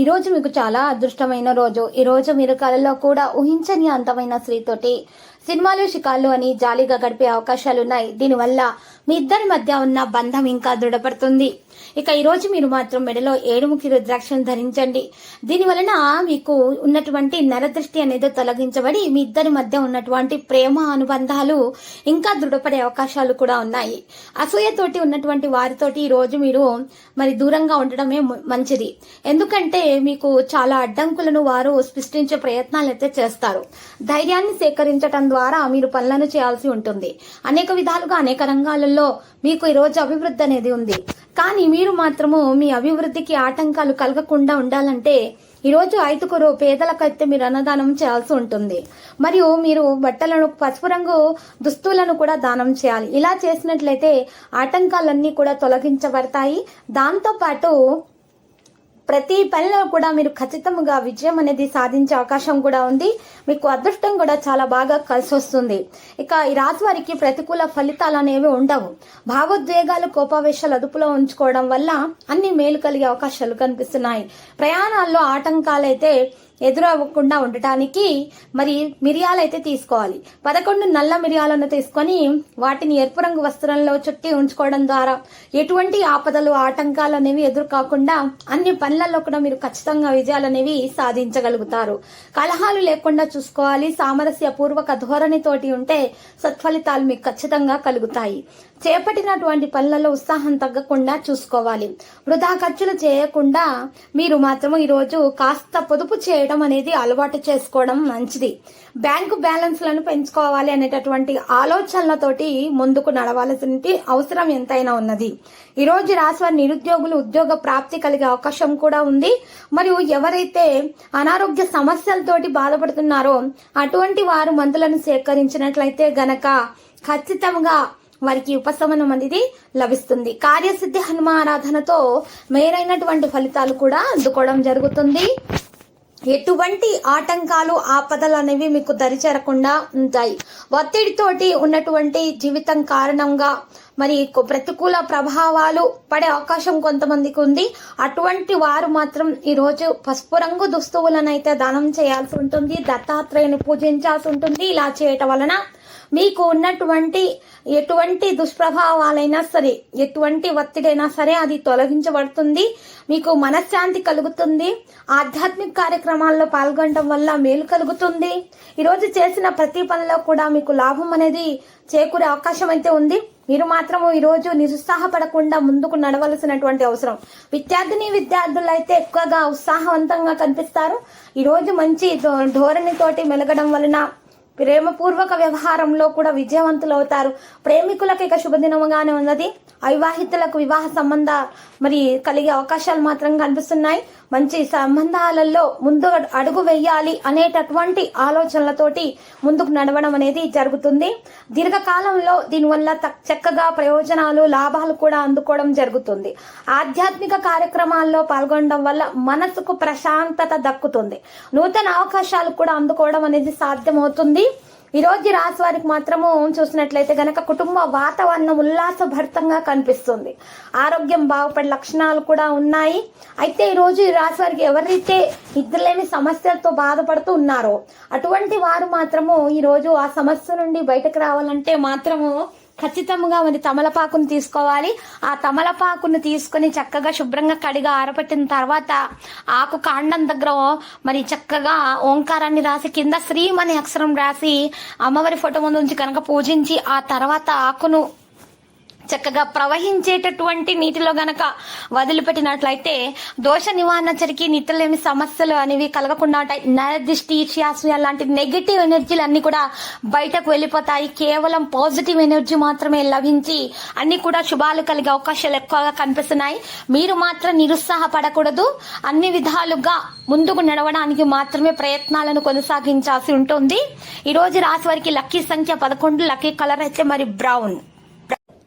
ఈరోజు మీకు చాలా అదృష్టమైన రోజు. ఈరోజు మీరు కళలో కూడా ఊహించని అంతమైన స్త్రీతోటి సినిమాలు షికార్లు అని జాలీగా గడిపే అవకాశాలున్నాయి. దీనివల్ల మీ ఇద్దరి మధ్య ఉన్న బంధం ఇంకా దృఢపడుతుంది. ఇక ఈరోజు మీరు మాత్రం మెడలో ఏడుముఖి రుద్రాక్షను ధరించండి. దీని వలన మీకు ఉన్నటువంటి నరదృష్టి అనేది తొలగించబడి మీ ఇద్దరి మధ్య ఉన్నటువంటి ప్రేమ అనుబంధాలు ఇంకా దృఢపడే అవకాశాలు కూడా ఉన్నాయి. అసూయతోటి ఉన్నటువంటి వారితోటి ఈ రోజు మీరు మరి దూరంగా ఉండడమే మంచిది. ఎందుకంటే మీకు చాలా అడ్డంకులను వారు సృష్టించే ప్రయత్నాలు అయితే చేస్తారు. ధైర్యాన్ని సేకరించడం ద్వారా మీరు పనులను చేయాల్సి ఉంటుంది. అనేక విధాలుగా అనేక రంగాలలో మీకు ఈరోజు అభివృద్ధి అనేది ఉంది. కానీ మీరు మాత్రము మీ అభివృద్ధికి ఆటంకాలు కలగకుండా ఉండాలంటే ఈరోజు రోజు ఐదుగురు పేదలకైతే మీరు అన్నదానం చేయాల్సి ఉంటుంది. మరియు మీరు బట్టలను పసుపు రంగు దుస్తులను కూడా దానం చేయాలి. ఇలా చేసినట్లయితే ఆటంకాలన్నీ కూడా తొలగించబడతాయి. దాంతోపాటు ప్రతి పనిలో కూడా మీరు ఖచ్చితంగా విజయం అనేది సాధించే అవకాశం కూడా ఉంది. మీకు అదృష్టం కూడా చాలా బాగా కలిసి వస్తుంది. ఇక ఈ రాశి వారికి ప్రతికూల ఫలితాలు అనేవి ఉండవు. భావోద్వేగాలు కోపావేశాలు అదుపులో ఉంచుకోవడం వల్ల అన్ని మేలు కలిగే అవకాశాలు కనిపిస్తున్నాయి. ప్రయాణాల్లో ఆటంకాలైతే ఎదురవ్వకుండా ఉండటానికి మరి మిరియాలు అయితే తీసుకోవాలి. పదకొండు నల్ల మిరియాలను తీసుకొని వాటిని ఎరుపు రంగు వస్త్రంలో చుట్టి ఉంచుకోవడం ద్వారా ఎటువంటి ఆపదలు ఆటంకాలు అనేవి ఎదురు కాకుండా అన్ని పనులలో కూడా మీరు ఖచ్చితంగా విజయాలు అనేవి సాధించగలుగుతారు. కలహాలు లేకుండా చూసుకోవాలి. సామరస్య పూర్వక ధోరణితోటి ఉంటే సత్ఫలితాలు మీకు ఖచ్చితంగా కలుగుతాయి. చేపట్టినటువంటి పనులలో ఉత్సాహం తగ్గకుండా చూసుకోవాలి. వృధా ఖర్చులు చేయకుండా మీరు మాత్రం ఈరోజు కాస్త పొదుపు చేయడం అనేది అలవాటు చేసుకోవడం మంచిది. బ్యాంకు బ్యాలెన్స్లను పెంచుకోవాలి అనేటటువంటి ఆలోచనలతోటి ముందుకు నడవాల్సిన అవసరం ఎంతైనా ఉన్నది. ఈరోజు రోజు రాశివారి నిరుద్యోగులు ఉద్యోగ ప్రాప్తి కలిగే అవకాశం కూడా ఉంది. మరియు ఎవరైతే అనారోగ్య సమస్యలతోటి బాధపడుతున్నారో అటువంటి వారు మందులను సేకరించినట్లయితే గనక ఖచ్చితంగా వారికి ఉపశమనం అనేది లభిస్తుంది. కార్యసిద్ధి హనుమారాధనతో మేరైనటువంటి ఫలితాలు కూడా అందుకోవడం జరుగుతుంది. ఎటువంటి ఆటంకాలు ఆపదలు అనేవి మీకు దరిచేరకుండా ఉంటాయి. ఒత్తిడితోటి ఉన్నటువంటి జీవితం కారణంగా మరి ప్రతికూల ప్రభావాలు పడే అవకాశం కొంతమందికి ఉంది. అటువంటి వారు మాత్రం ఈరోజు పసుపు రంగు దుస్తువులను అయితే దానం చేయాల్సి ఉంటుంది. దత్తాత్రేయుని పూజించాల్సి ఉంటుంది. ఇలా చేయటం వలన మీకు ఉన్నటువంటి ఎటువంటి దుష్ప్రభావాలైనా సరే ఎటువంటి ఒత్తిడైనా సరే అది తొలగించబడుతుంది. మీకు మనశ్శాంతి కలుగుతుంది. ఆధ్యాత్మిక కార్యక్రమాల్లో పాల్గొనడం వల్ల మేలు కలుగుతుంది. ఈరోజు చేసిన ప్రతి పనిలో కూడా మీకు లాభం అనేది చేకూరే అవకాశం అయితే ఉంది. మీరు మాత్రం ఈరోజు నిరుత్సాహపడకుండా ముందుకు నడవలసినటువంటి అవసరం. విద్యార్థిని విద్యార్థులు అయితే ఎక్కువగా ఉత్సాహవంతంగా కనిపిస్తారు. ఈరోజు మంచి ధోరణితోటి మెలగడం వలన ప్రేమపూర్వక వ్యవహారంలో కూడా విజయవంతులు అవుతారు ప్రేమికులకు ఇక శుభదినముగానే ఉన్నది. అవివాహితులకు వివాహ సంబంధ మరి కలిగే అవకాశాలు మాత్రం కనిపిస్తున్నాయి. మంచి సంబంధాలలో ముందు అడుగు వేయాలి అనేటటువంటి ఆలోచనలతోటి ముందుకు నడవడం అనేది జరుగుతుంది. దీర్ఘకాలంలో దీనివల్ల చక్కగా ప్రయోజనాలు లాభాలు కూడా అందుకోవడం జరుగుతుంది. ఆధ్యాత్మిక కార్యక్రమాల్లో పాల్గొనడం వల్ల మనసుకు ప్రశాంతత దక్కుతుంది. నూతన అవకాశాలు కూడా అందుకోవడం అనేది సాధ్యమవుతుంది. ఈరోజు రాశి వారికి మాత్రము చూసినట్లయితే గనక కుటుంబ వాతావరణం ఉల్లాసభరితంగా కనిపిస్తుంది. ఆరోగ్యం బాగుపడే లక్షణాలు కూడా ఉన్నాయి. అయితే ఈరోజు ఈ రాశి వారికి ఎవరైతే నిద్రలేని సమస్యలతో బాధపడుతూ ఉన్నారో అటువంటి వారు మాత్రము ఈరోజు ఆ సమస్య నుండి బయటకు రావాలంటే మాత్రము ఖచ్చితంగా మరి తమలపాకును తీసుకోవాలి. ఆ తమలపాకును తీసుకొని చక్కగా శుభ్రంగా కడిగా ఆరబెట్టిన తర్వాత ఆకు కాండం దగ్గర మరి చక్కగా ఓంకారాన్ని రాసి కింద శ్రీం అనే అక్షరం రాసి అమ్మవారి ఫోటో ముందు ఉంచి కనుక పూజించి ఆ తర్వాత ఆకును చక్కగా ప్రవహించేటటువంటి నీటిలో గనక వదిలిపెట్టినట్లయితే దోష నివారణ జరిగి నిద్రలేని సమస్యలు అనేవి కలగకుండా ఉంటాయి. నరదిష్టి ఈర్ష్యాసూయ లాంటి నెగిటివ్ ఎనర్జీలు అన్ని కూడా బయటకు వెళ్ళిపోతాయి. కేవలం పాజిటివ్ ఎనర్జీ మాత్రమే లభించి అన్ని కూడా శుభాలు కలిగే అవకాశాలు ఎక్కువగా కనిపిస్తున్నాయి. మీరు మాత్రం నిరుత్సాహపడకూడదు. అన్ని విధాలుగా ముందుకు నడవడానికి మాత్రమే ప్రయత్నాలను కొనసాగించాల్సి ఉంటుంది. ఈ రోజు రాశి వారికి లక్కీ సంఖ్య పదకొండు లక్కీ కలర్ అయితే మరి బ్రౌన్.